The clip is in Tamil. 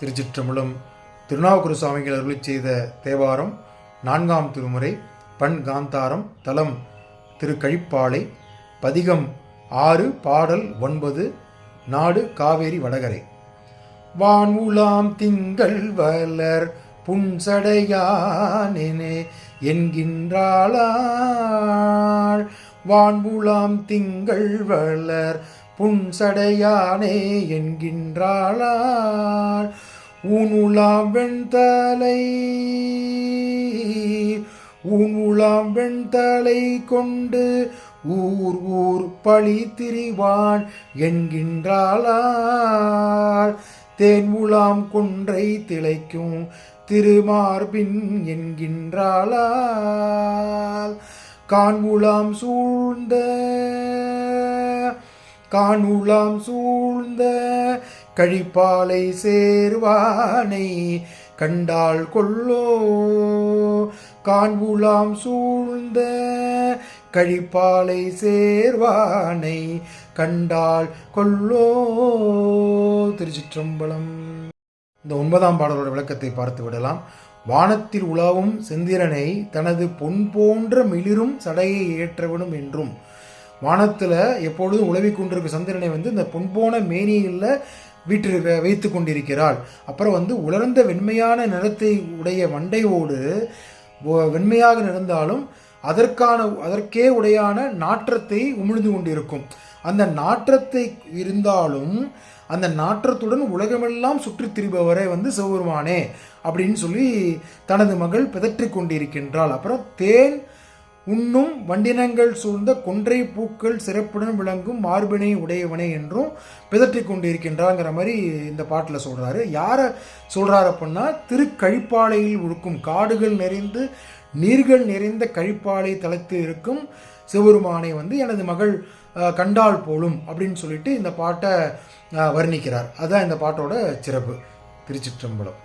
திருச்சிற்றம்பலம் திருநாவுக்குரு சுவாமிகள் அருளி செய்த தேவாரம் நான்காம் திருமுறை பண் காந்தாரம் தலம் திருக்கழிப்பாலை பதிகம் ஆறு பாடல் ஒன்பது நாடு காவேரி வடகரை. வான் உலாம் திங்கள் வலர் புன்சடையானே என்கின்றாளாள். வான்புலாம் திங்கள் வளர் புன்சடையானே என்கின்றாளாள். ஊனுலாம் வெண்தலை ஊனுலாம் வெண்தலை கொண்டு ஊர் ஊர் பழி திரிவான் என்கின்றாளார். தேன் உலாம் கொன்றை திளைக்கும் திருமார்பின் என்கின்றாளால். காண்புலாம் சூழ்ந்த காணுலாம் சூழ்ந்த கழிப்பாலை சேர்வானை கண்டால் கொள்ளோ காண்புலாம் சூழ்ந்த கழிப்பாலை சேர்வானை கண்டால் கொள்ளோ திருச்சிற்றம்பலம். இந்த ஒன்பதாம் பாடலோட விளக்கத்தை பார்த்து விடலாம். வானத்தில் உலாவும் செந்திரனை தனது பொன் போன்ற மிளிரும் சடையை ஏற்றவிடும் என்றும் வானத்தில் எப்பொழுதும் உழவி கொண்டிருக்க சந்திரனை வந்து இந்த பொன்போன மேனியில் வீட்டில் வைத்து கொண்டிருக்கிறாள். அப்புறம் வந்து உலர்ந்த வெண்மையான நிறத்தை உடைய மண்டையோடு வெண்மையாக நிறந்தாலும் அதற்கான அதற்கே உடையான நாற்றத்தை உமிழ்ந்து கொண்டிருக்கும். அந்த நாற்றத்தை இருந்தாலும் அந்த நாற்றத்துடன் உலகமெல்லாம் சுற்றித் திரிபவரை வந்து சிவபெருமானே அப்படின்னு சொல்லி தனது மகள் பிதற்றி கொண்டிருக்கின்றாள். அப்புறம் தேன் உண்ணும் வண்டினங்கள் சூழ்ந்த கொன்றை பூக்கள் சிறப்புடன் விளங்கும் மார்பினை உடையவனே என்றும் பிதற்றி கொண்டிருக்கின்றாங்கிற மாதிரி இந்த பாட்டில் சொல்கிறாரு யாரை சொல்கிறார் அப்படின்னா திருக்கழிப்பாலையில் உழுக்கும் காடுகள் நிறைந்து நீர்கள் நிறைந்த கழிப்பாலை தளத்தில் இருக்கும் சிவபெருமானை வந்து எனது மகள் கண்டால் போலும் அப்படின்னு சொல்லிட்டு இந்த பாட்டை வர்ணிக்கிறார். அதுதான் இந்த பாட்டோட சிறப்பு. திருச்சிற்றம்பலம்.